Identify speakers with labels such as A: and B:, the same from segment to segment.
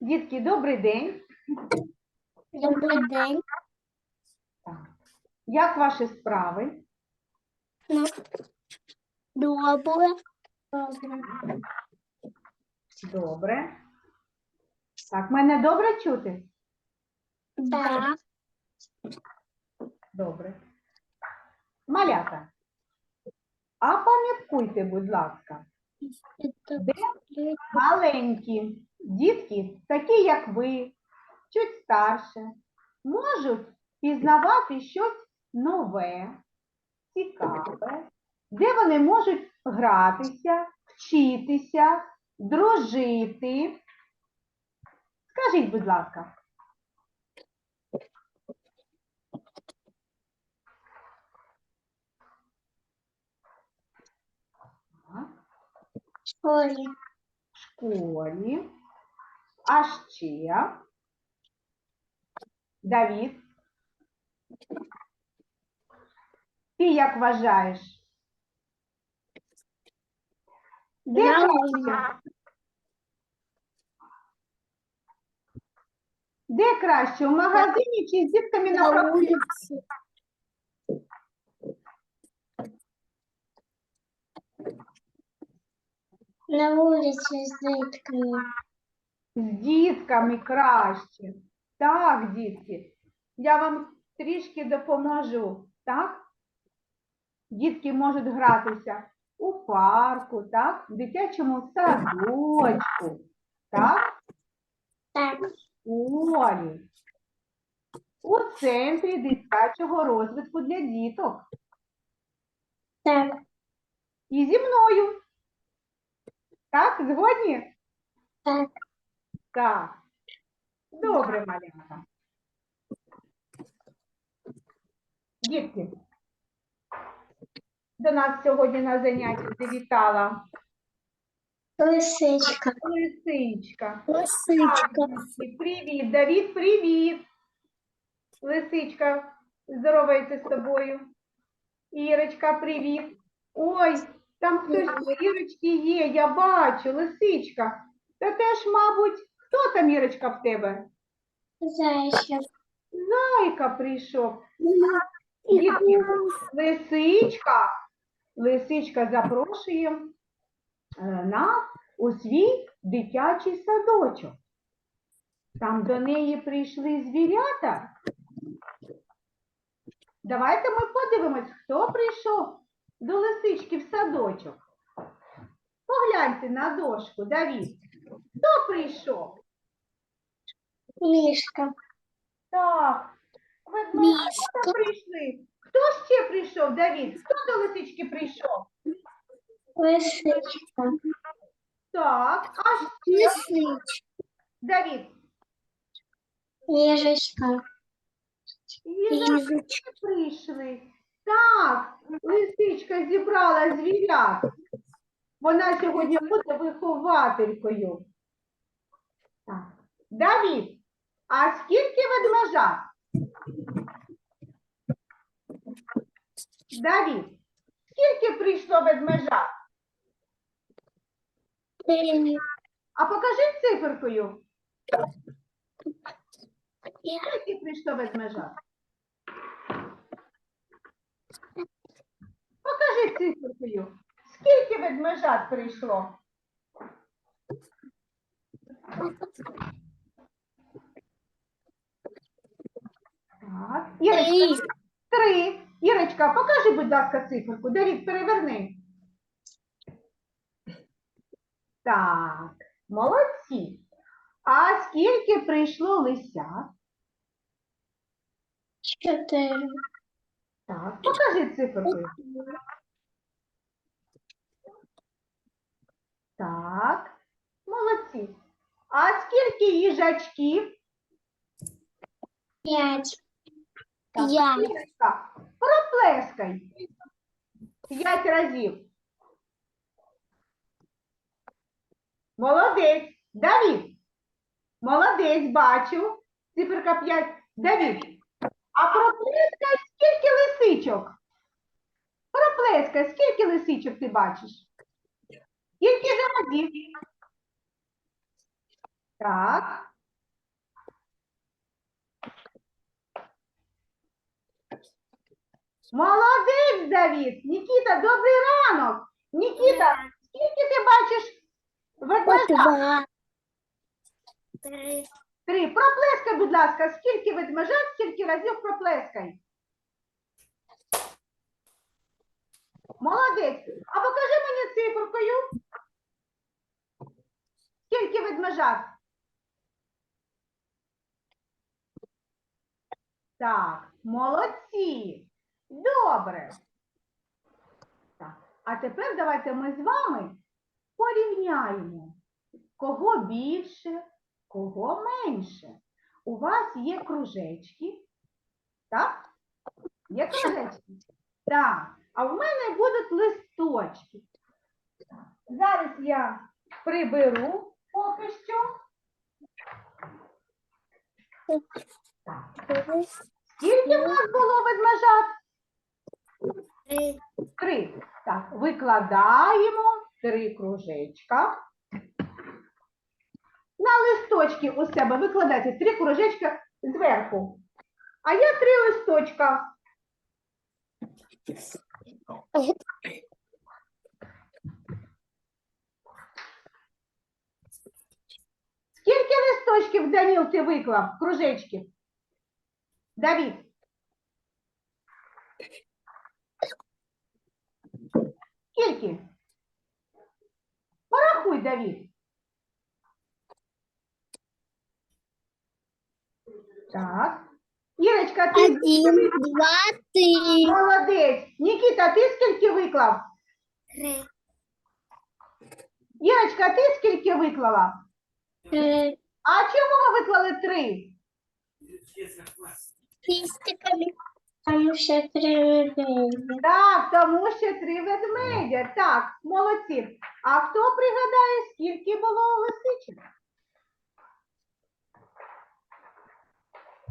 A: Дітки, добрий день.
B: Добрий день.
A: Так. Як ваші справи?
B: Ну, Добре.
A: Добре. Так, мене добре чути?
B: Так.
A: Добре. Малята. А пам'яткуйте, будь ласка, маленькі дітки, такі як ви, чуть старше, можуть пізнавати щось нове, цікаве, де вони можуть гратися, вчитися, дружити. Скажіть, будь ласка.
B: Школі.
A: школі. А ще Давід. Ти як вважаєш? Де краще? Де краще? У магазині чи з дітками на
B: На
A: прогулянці?
B: На вулиці з дітками.
A: З дітками краще. Так, дітки. Я вам трішки допоможу. Так? Дітки можуть гратися у парку, так? В дитячому садочку, так?
B: Так.
A: в школі, у центрі дитячого розвитку для діток.
B: Так.
A: І зі мною. Так, згодні?
B: Так.
A: Так. Добре, малянка. Дітки, до нас сьогодні на занятті завітала
B: Лисичка.
A: лисичка.
B: Лисичка.
A: Привіт, Давід, привіт. Лисичка, здоровається з тобою. Ірочка, привіт. Ой, там хтось Ірочки є, я бачу, лисичка. Та теж, мабуть, хто там, Ірочка, в тебе?
B: Зайчик.
A: Зайка прийшов. Дітки, лисичка. Лисичка запрошує е, нас у свій дитячий садочок. Там до неї прийшли звірята. Давайте ми подивимось, хто прийшов до лисички в садочок. Погляньте на дошку, Давід. Хто прийшов?
B: Мішка.
A: Так, ведмежата прийшли. Хто ще прийшов, Давід? Хто до лисички прийшов?
B: Лисичка.
A: Так, а ще
B: Лисичка.
A: Давід.
B: Їжачка.
A: Їжачки прийшли. Так, лисичка зібрала звірят. Вона сьогодні буде вихователькою. Так. Давід, а скільки ведмежат? Давід, скільки прийшло ведмежат?
B: Три.
A: А покажи циферкою. Скільки прийшло ведмежат? Покажи циферкою. Скільки ведмежат прийшло? Так. Ірочка, три. Ірочка, покажи, будь ласка, циферку. Давід, переверни. Так, молодці. А скільки прийшло лисят?
B: Чотири.
A: Так, покажи циферкою. Так, молодці. А скільки їжачків?
B: П'ять.
A: Так,
B: П'ять.
A: Ірочка, проплескай. П'ять разів. Молодець. Давід. Молодець, бачу. Циферка 5. Давід. А проплескай лисичок? Короплеська, скільки лисичок ти бачиш? Скільки жаразів? Так. Молодець завіс! Нікіта, добрий ранок! Нікіта, скільки ти бачиш
B: ведмежа? Три.
A: Три. Проплескай, будь ласка, скільки ведмежа, скільки разів проплескай. Молодець. А покажи мені циферкою. Скільки ведмежат? Так, молодці. Добре. Так. А тепер давайте ми з вами порівняємо, кого більше, кого менше. У вас є кружечки, так? Є кружечки? Так. А в мене будуть листочки. Зараз я приберу поки що. Скільки в нас було ведмежат?
B: Три.
A: Три. Так, викладаємо три кружечка. На листочки у себе викладайте три кружечка зверху. А я три листочка. Скільки листочків, Даніл, ти виклав? Кружечків? Давід. Скільки? Порахуй, Давід. Так. Ірочка, ти
B: Один, два, три.
A: молодець. Нікіта, ти скільки виклав?
B: Три.
A: Ірочка, ти скільки виклала?
B: Три.
A: А чому ви виклали три?
B: Пістиками. Тому що три ведмеді.
A: Так, тому що три ведмедя. Так, молодці. А хто пригадає, скільки було лисичок?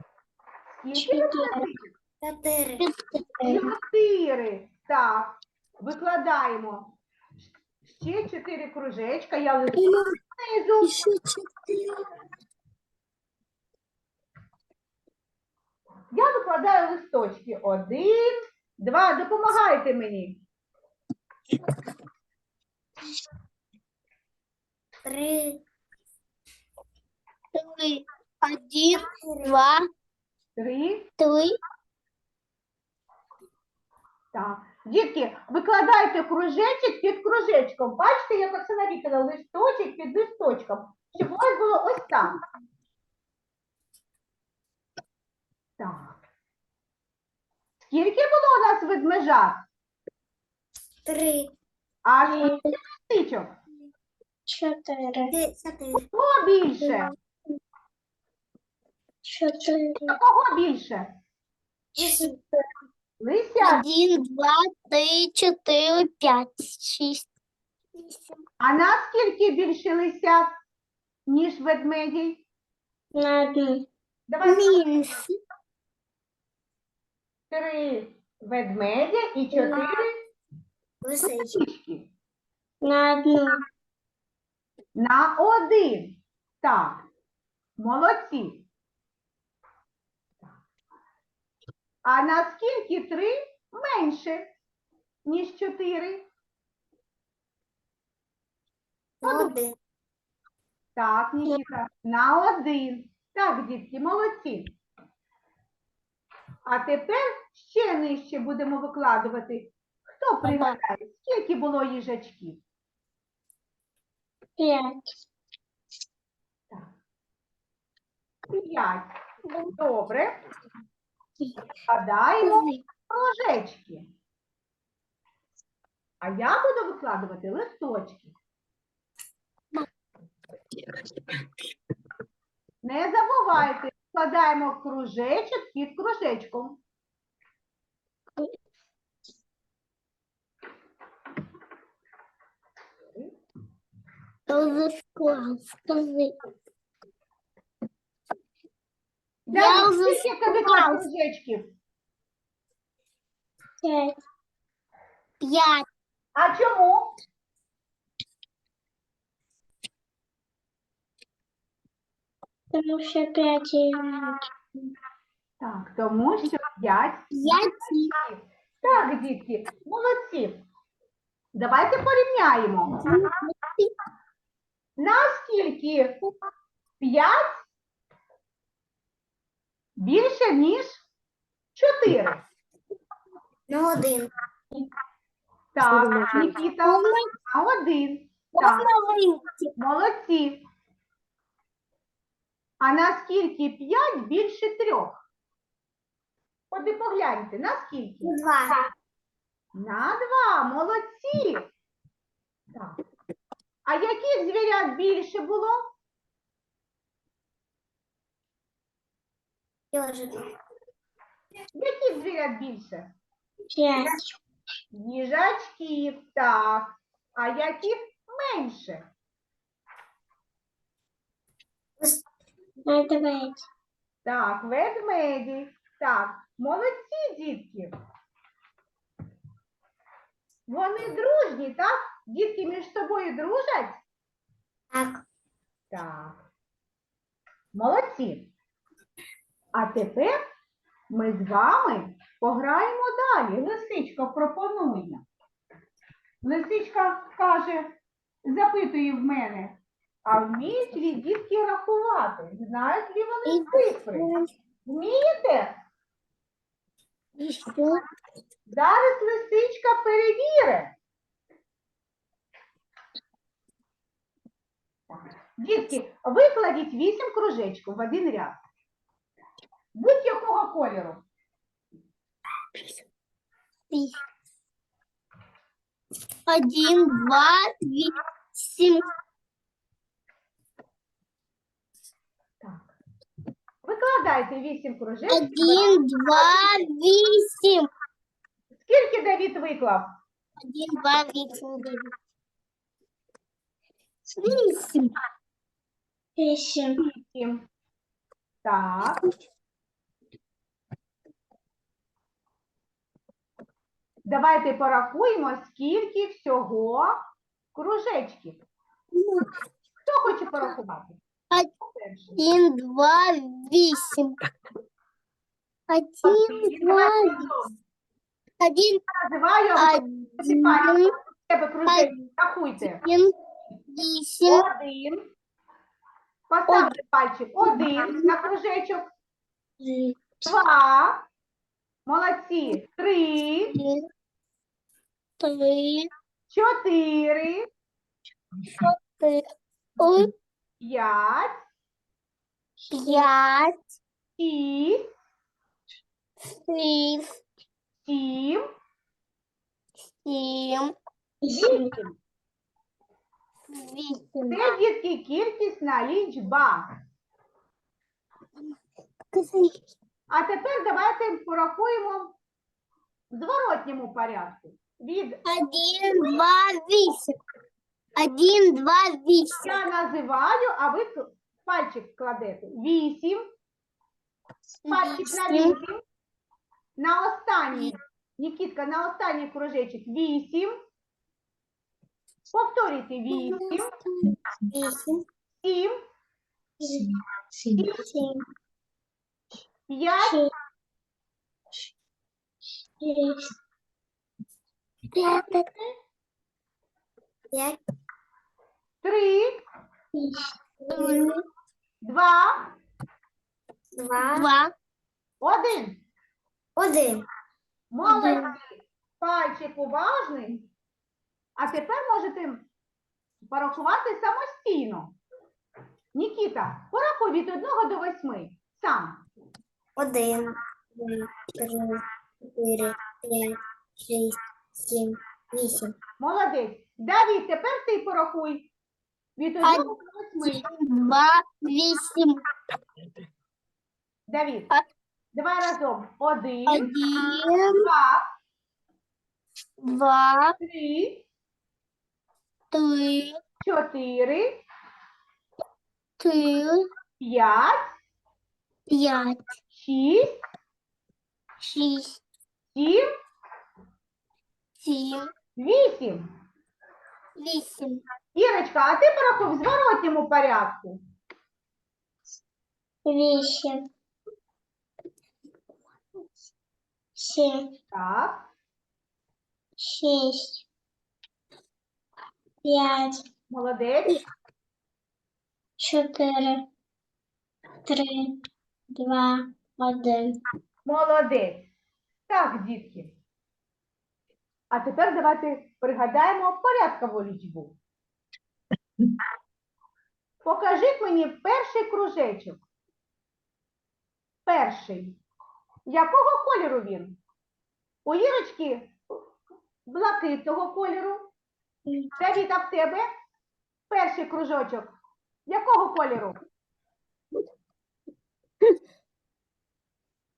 A: Скільки було
B: Чотири. Чотири.
A: Так, викладаємо. Ще чотири кружечка. Я лишу знизу.
B: Ще чотири.
A: Я викладаю листочки. Один, два. Допомагайте мені.
B: Три. Три. Один, два,
A: Три.
B: три.
A: Так. Дітки, викладайте кружечок під кружечком. Бачите, як Оксана Вікторовна, листочок під листочком. Щоб у вас було ось так. Так. Скільки було у нас ведмежат?
B: Три.
A: А скільки лисичок?
B: Чотири. Чотири.
A: Кого більше?
B: Чотири.
A: А кого більше? Лися.
B: Один, два, три, чотири, п'ять, шість. Вісім.
A: А наскільки більше лисят, ніж ведмедій?
B: На.
A: Давай
B: Мінус.
A: три ведмедя і чотири
B: Лисички.
A: лисички.
B: На одну.
A: На один. Так. Молодці. А наскільки три менше, ніж чотири?
B: Один.
A: Так, Нікіта, на один. Так, дітки, молодці. А тепер ще нижче будемо викладувати. Хто пригадає, скільки було їжачків?
B: П'ять.
A: П'ять. Добре. Складаємо кружечки. А я буду викладувати листочки. Не забувайте, складаємо кружечок під кружечком.
B: Уже склав, скажи.
A: Далі,
B: вже
A: скільки тобі клав
B: склала.
A: кружечків?
B: П'ять. П'ять.
A: А чому?
B: Тому що п'ять і
A: Так, тому що п'ять
B: П'ять.
A: Так, дітки, молодці. Давайте порівняємо. Наскільки 5 більше, ніж 4?
B: На один.
A: Так, Нікіта, на один. Так, молодці. А наскільки 5 більше 3? Ходи погляньте, наскільки?
B: Два.
A: На два, молодці. Так. А яких звірят більше було?
B: Ежик.
A: Яких звірят більше?
B: Пять.
A: Їжачків, так. А яких менше?
B: Давайте.
A: Так, ведмеді. Так, молодці, дітки. Вони дружні, так? Дітки між собою дружать?
B: Так.
A: Так. Молодці. А тепер ми з вами пограємо далі. Лисичка пропонує. Лисичка каже, запитує в мене, а вміють ли дітки рахувати? Знають ли вони цифри? Вмієте?
B: Еще.
A: Зараз лисичка перевірить. Дітки, викладіть вісім кружечків в один ряд. Будь-якого кольору.
B: Один, два, три, семь.
A: Так. Викладайте вісім кружечків.
B: Один, два, восемь.
A: Скільки Давід виклав?
B: Один, два, восемь, девять. Восемь. Восемь.
A: Вісім. Так. Давайте порахуємо, скільки всього кружечків. Хто хоче порахувати?
B: Один, два, восемь. Один, два, один,
A: Називаю,
B: один,
A: тебе кружечки. Рахуйте.
B: один, восемь,
A: Один. Поставте пальчик. Один на кружечок. Два. Молодці. Три.
B: один, три,
A: Чотири.
B: ой,
A: П'ять.
B: пять,
A: Шість.
B: шесть,
A: Сім.
B: семь,
A: Вісім.
B: восемь.
A: Це, дітки, кількісна лічба. А тепер давайте порахуємо в зворотньому порядку. Від
B: Один, два, восемь. Один, два, восемь.
A: я називаю, а ви к- пальчик кладете. Вісім. Пальчик на
B: Восемь.
A: вісім. На останній. Нікітка, на останній кружечок вісім. Повторюйте вісім,
B: Восемь.
A: сім,
B: Семь.
A: п'ять,
B: Шесть. Пять. Пять.
A: три,
B: Три.
A: два,
B: Два. Два.
A: один.
B: Один.
A: Молодці. Пальчик уважний. А тепер можете порахувати самостійно. Нікіта, порахуй від 1 до 8. Сам.
B: Один. Два. Три. Чотири. П'ять. Шість. Сім. Вісім.
A: Молодець. Давід, тепер ти порахуй. Від 1 до 8.
B: Два. Вісім.
A: Давід. Давай разом. Один,
B: Один.
A: два,
B: Два.
A: три,
B: Три.
A: чотири,
B: Три.
A: п'ять,
B: П'ять.
A: шість,
B: Шість.
A: сім,
B: Сім.
A: вісім.
B: Вісім.
A: Ірочка, а ти порахуй в зворотньому порядку.
B: Вісім. Сім.
A: Так.
B: шесть, пять,
A: Молодець.
B: четыре, три, два, один.
A: Молодець. Так, дітки. А тепер давайте пригадаємо порядкову лічбу. Покажіть мені перший кружечок. Перший. Якого кольору він? У Ірочки блакитного кольору. Давід, а в тебе перший кружочок. Якого кольору?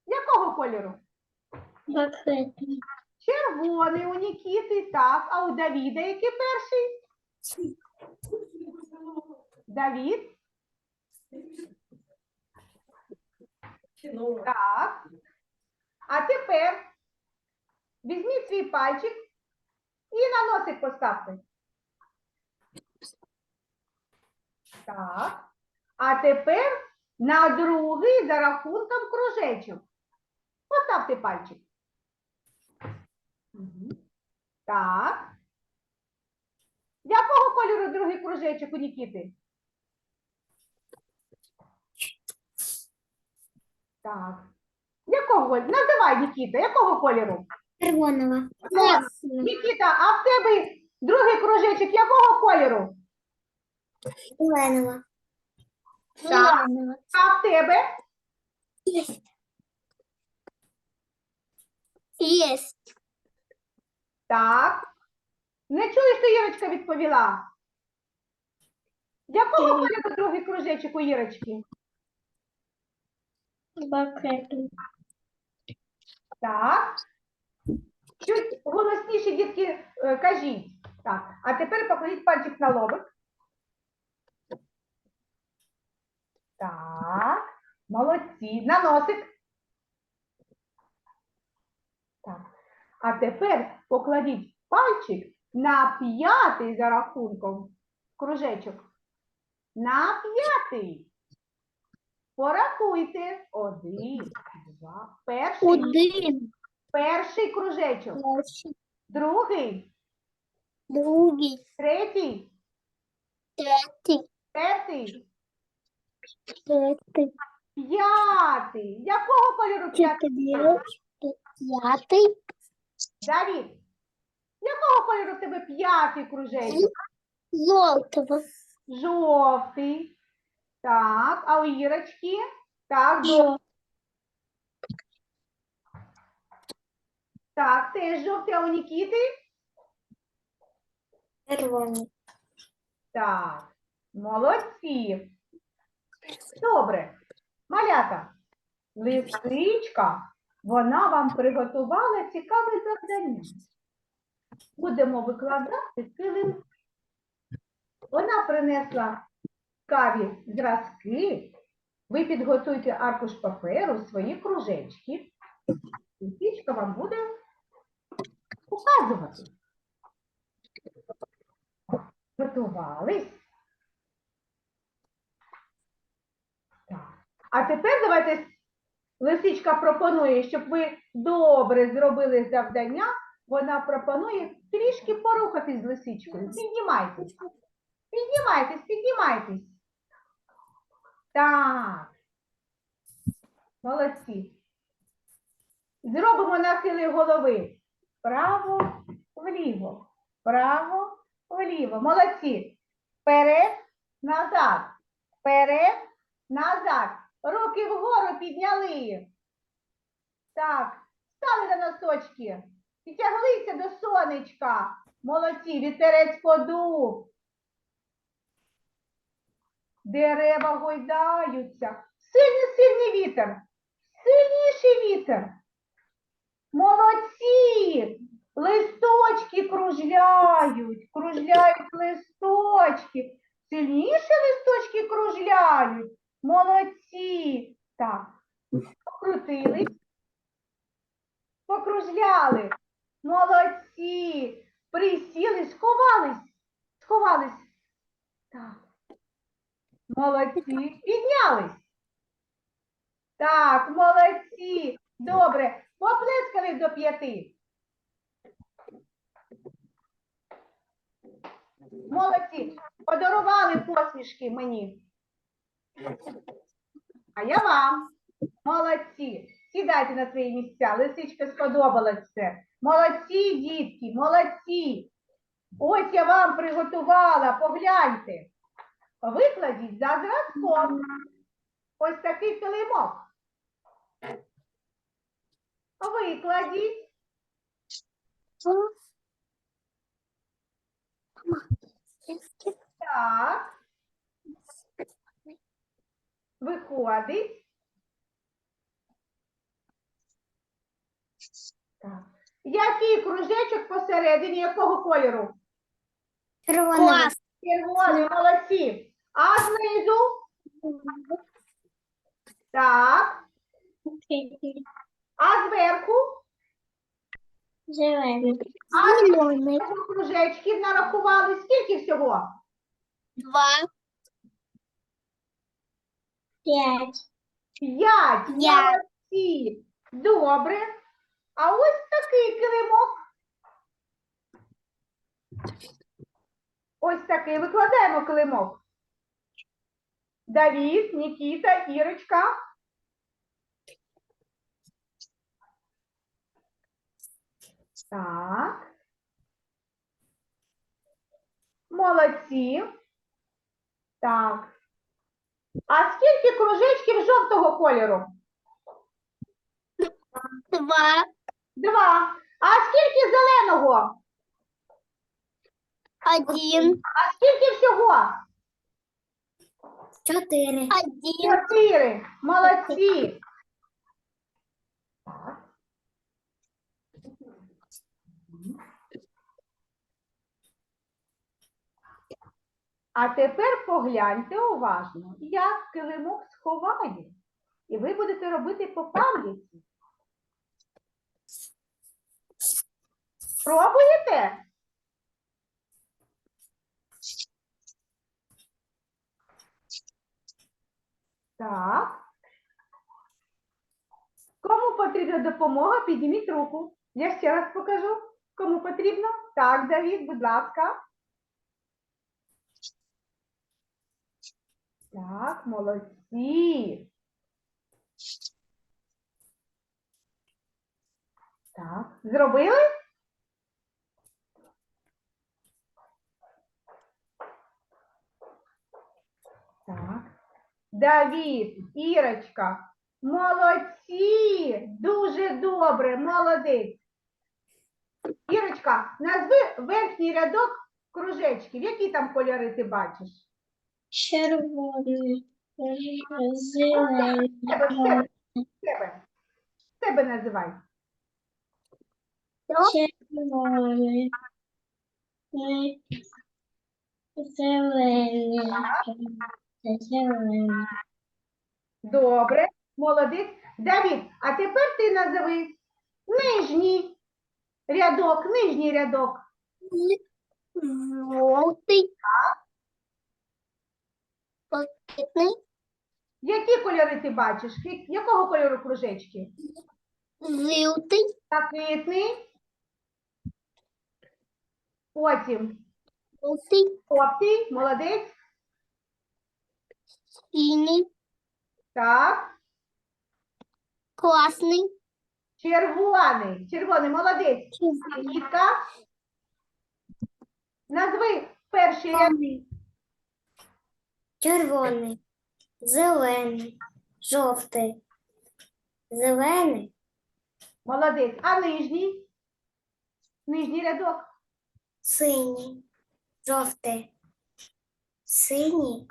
A: Якого кольору?
B: Закрытый.
A: Червоний у Нікіти, так. А у Давіда який перший? Давід? Так. А тепер візьміть свій пальчик і на носик поставте. Так. А тепер на другий за рахунком кружечок. Поставте пальчик. Так. Якого кольору другий кружечок у Нікіти? Так. Якого? Називай, Нікіта, якого кольору?
B: Червоного.
A: Нікіта, а в тебе другий кружечок якого кольору?
B: Зеленого.
A: Так.
B: Зеленого.
A: А в тебе?
B: Есть. Есть.
A: Так. Не чуєш, що Ірочка відповіла? Якого кольору другий кружечок у Ірочки?
B: Закрытый.
A: Так. Чуть голосніше, дітки, е, кажіть. Так. А тепер покладіть пальчик на лобик. Так. Молодці. На носик. Так. А тепер покладіть пальчик на п'ятий за рахунком кружечок. На п'ятий. Порахуйте. Один, два. Перший.
B: Один.
A: Перший кружечок, другий,
B: Другий.
A: третій,
B: Третий.
A: четвертий,
B: Четвертый.
A: п'ятий. Якого кольору п'ятий?
B: Четвертый.
A: Давід, якого кольору в тебе п'ятий кружечок?
B: Золотого.
A: Жовтий. Так, а у Ірочки? Так, жовтий. Так, теж жовтий, а у Нікіти?
B: Червоний.
A: Так, молодці. Добре. Малята, лисичка, вона вам приготувала цікаве завдання. Будемо викладати килим. Вона принесла цікаві зразки. Ви підготуйте аркуш паперу, свої кружечки. Лисичка вам буде показувати. Готувались? Так. А тепер давайте лисичка пропонує, щоб ви добре зробили завдання. Вона пропонує трішки порухатись з лисичкою. Піднімайтесь. Піднімайтесь, піднімайтесь. Так. Молодці. Зробимо нахили голови. Вправо, вліво. Вправо, вліво. Молодці. Вперед, назад. Вперед, назад. Руки вгору підняли. Так, стали на носочки. Підтяглися до сонечка. Молодці, вітерець подув. Дерева гойдаються. Сильний, сильний вітер. Сильніший вітер. Молодці! Листочки кружляють, кружляють листочки. Сильніше листочки кружляють. Молодці. Так. Покрутились. Покружляли. Молодці. Присіли, сховались. Сховались. Так. Молодці. Піднялись. Так, молодці. Добре. Поплескали до п'яти. Молодці. Подарували посмішки мені. А я вам. Молодці. Сідайте на свої місця. Лисичка сподобалось все. Молодці, дітки, молодці. Ось я вам приготувала, погляньте. Викладіть за зразком. Ось такий килимок. Викладіть. Так. Виходить. Так. Який кружечок посередині якого кольору?
B: Клас.
A: Червоний, молодці. А знизу? Так. А зверху?
B: Зелений.
A: А кружечків нарахували? Скільки всього?
B: Два. П'ять.
A: П'ять.
B: П'ять.
A: Молодці. Добре. А ось такий килимок. Ось такий. Викладаємо килимок. Давід, Нікіта, Ірочка. Так. Молодці. Так. А скільки кружечків жовтого кольору?
B: Два.
A: Два. А скільки зеленого?
B: Один.
A: А скільки всього?
B: Чотири. Один.
A: Чотири. Молодці. А тепер погляньте уважно, як килимок сховає. І ви будете робити по пам'яті. Пробуєте? Так. Кому потрібна допомога, підніміть руку. Я ще раз покажу. Кому потрібно? Так, Давід, будь ласка. Так, молодці. Так, зробили? Так. Давід, Ірочка, молодці! Дуже добре, молодець. Ірочка, назви верхній рядок кружечків. Які там кольори ти бачиш?
B: Червоний. Зелений.
A: тебе, тебе. Тебе називай.
B: Червоний. Зелений. Зелений.
A: Добре, молодець. Давід, а тепер ти назови нижній рядок, нижній рядок.
B: Жовтий. Блакитний.
A: Які кольори ти бачиш? Якого кольору кружечки?
B: Жовтий.
A: Блакитний. Потім
B: Жовтий.
A: жовтий, молодець.
B: Синій.
A: Так.
B: Класний.
A: Червоний. Червоний, молодець. Нікітка. Назви перший ряд.
B: Червоний. Зелений. Жовтий. Зелений.
A: Молодець. А нижній? Нижній рядок.
B: Синій. Жовтий. Синій.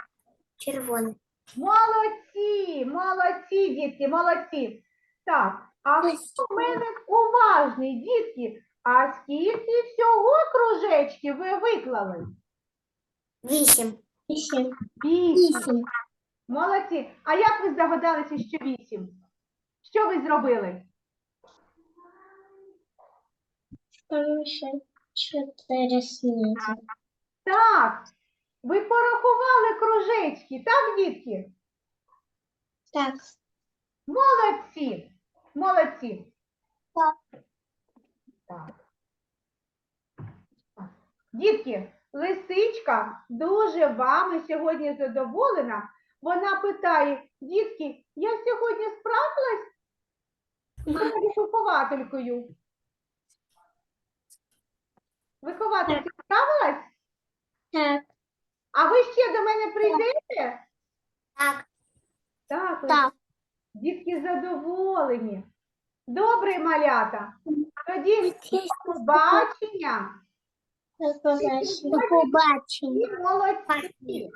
B: Червоний.
A: Молодці, молодці, дітки, молодці. Так, а хто в мене уважний, дітки? А скільки всього кружечків ви виклали?
B: Вісім. Вісім.
A: Вісім. Молодці. А як ви здогадалися, що вісім? Що ви зробили?
B: Чотири снізу.
A: Так, ви порахували кружечки, так, дітки?
B: Так.
A: Молодці. Молодці.
B: Так.
A: Так. Дітки, Лисичка дуже вами сьогодні задоволена. Вона питає, дітки, я сьогодні справилась з вихователькою? Вихователька справилась?
B: Так.
A: А ви ще до мене прийдете?
B: Так.
A: Так,
B: Так.
A: дітки задоволені. Добре, малята. Тоді побачення.
B: До побачення.
A: І молодці.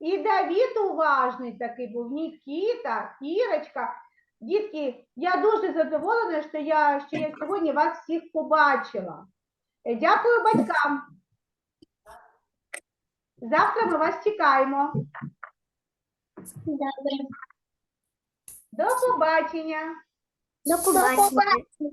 A: І Давід уважний такий був, Нікіта, Ірочка. Дітки, я дуже задоволена, що я, що я сьогодні вас всіх побачила. Е, Дякую батькам. Завтра ми вас чекаємо.
B: Добре.
A: До побачення.
B: До побачення.